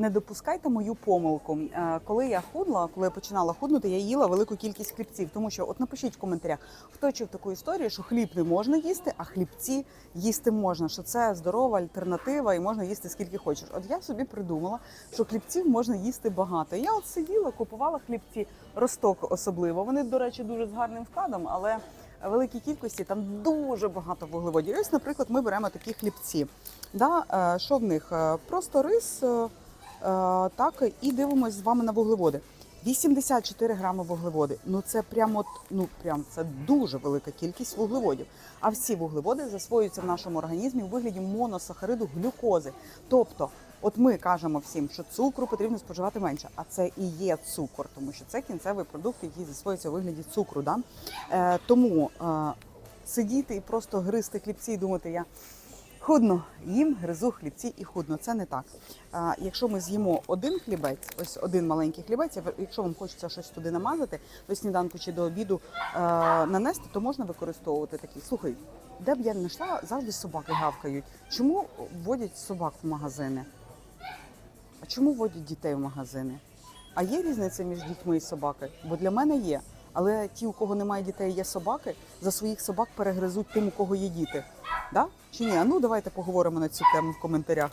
Не допускайте мою помилку. Е, Коли я худла, коли я починала худнути, я їла велику кількість хлібців. Тому що, от напишіть в коментарях, хто чув таку історію, що хліб не можна їсти, а хлібці їсти можна. Що це здорова альтернатива і можна їсти скільки хочеш. От я собі придумала, що хлібців можна їсти багато. Я от сиділа, купувала хлібці росток особливо. Вони, до речі, дуже з гарним складом, але великій кількості там дуже багато вуглеводів. Ось, наприклад, ми беремо такі хлібці. Да? е, Що в них? Е, Просто рис, так, і дивимося з вами на вуглеводи. 84 грами вуглеводи. Ну це прямо ну прям це дуже велика кількість вуглеводів. А всі вуглеводи засвоюються в нашому організмі у вигляді моносахариду глюкози. Тобто, от ми кажемо всім, що цукру потрібно споживати менше, а це і є цукор, тому що це кінцевий продукт, який засвоюється у вигляді цукру. Да? Е, тому е, сидіти і просто гризти хлібці і думати, я худно їм, гризу хлібці і худно. Це не так. А, якщо ми з'їмо один хлібець, ось один маленький хлібець, а якщо вам хочеться щось туди намазати, до сніданку чи до обіду е, нанести, то можна використовувати такий. Слухай, де б я не йшла, завжди собаки гавкають. Чому вводять собак в магазини? А чому водять дітей в магазини? А є різниця між дітьми і собакою? Бо для мене є. Але ті, у кого немає дітей, є собаки, за своїх собак перегризуть тим, у кого є діти. Да? Чи ні? А ну давайте поговоримо на цю тему в коментарях.